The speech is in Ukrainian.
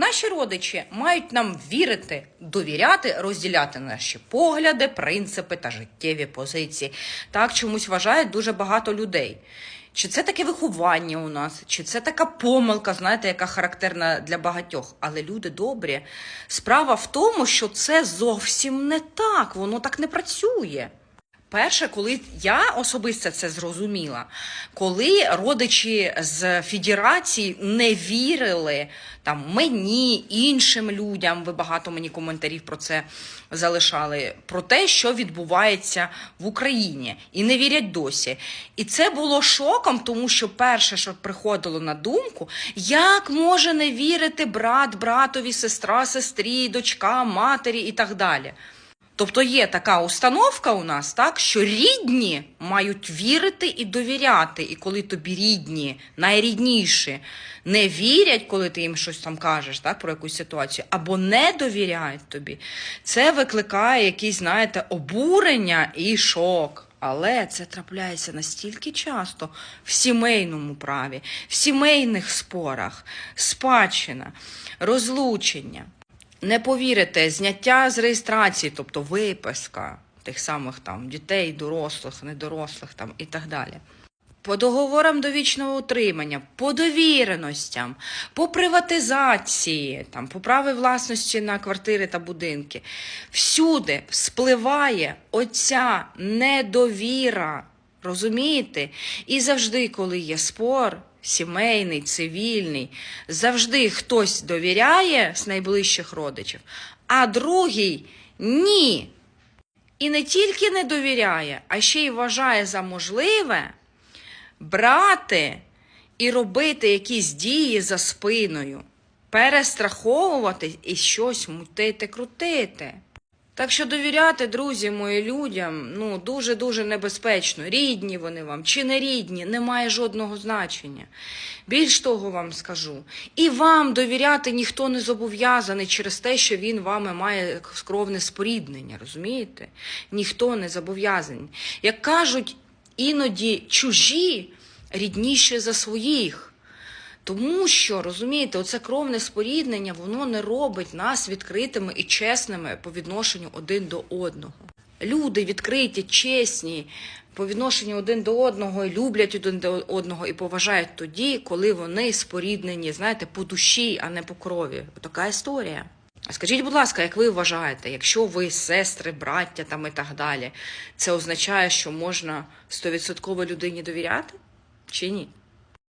Наші родичі мають нам вірити, довіряти, розділяти наші погляди, принципи та життєві позиції. Так чомусь вважають дуже багато людей. Чи це таке виховання у нас, чи це така помилка, знаєте, яка характерна для багатьох. Але люди добрі. Справа в тому, що це зовсім не так, воно так не працює. Перше, коли я особисто це зрозуміла, коли родичі з федерації не вірили там мені, іншим людям, ви багато мені коментарів про це залишали, про те, що відбувається в Україні, і не вірять досі. І це було шоком, тому що перше, що приходило на думку, як може не вірити брат, братові, сестра, сестрі, дочка, матері і так далі. Тобто є така установка у нас, так, що рідні мають вірити і довіряти. І коли тобі рідні, найрідніші, не вірять, коли ти їм щось там кажеш, так, про якусь ситуацію, або не довіряють тобі, це викликає якісь, знаєте, обурення і шок. Але це трапляється настільки часто в сімейному праві, в сімейних спорах, спадщина, розлучення. Не повірите, зняття з реєстрації, тобто виписка тих самих там дітей, дорослих, недорослих там і так далі. По договорам довічного утримання, по довіреностям, по приватизації, там, по праві власності на квартири та будинки. Всюди спливає оця недовіра. Розумієте? І завжди, коли є спор, сімейний, цивільний, завжди хтось довіряє з найближчих родичів, а другий ні. І не тільки не довіряє, а ще й вважає за можливе брати і робити якісь дії за спиною, перестраховувати і щось мутити, крутити. Так що довіряти, друзі мої, людям ну дуже-дуже небезпечно. Рідні вони вам чи не рідні, не має жодного значення. Більш того вам скажу, і вам довіряти ніхто не зобов'язаний через те, що він вами має кровне споріднення, розумієте? Ніхто не зобов'язаний. Як кажуть, іноді чужі рідніші за своїх. Тому що, розумієте, оце кровне споріднення, воно не робить нас відкритими і чесними по відношенню один до одного. Люди відкриті, чесні по відношенню один до одного, і люблять один до одного і поважають тоді, коли вони споріднені, знаєте, по душі, а не по крові. Така історія. А скажіть, будь ласка, як ви вважаєте, якщо ви сестри, браття там і так далі, це означає, що можна стовідсотково людині довіряти чи ні?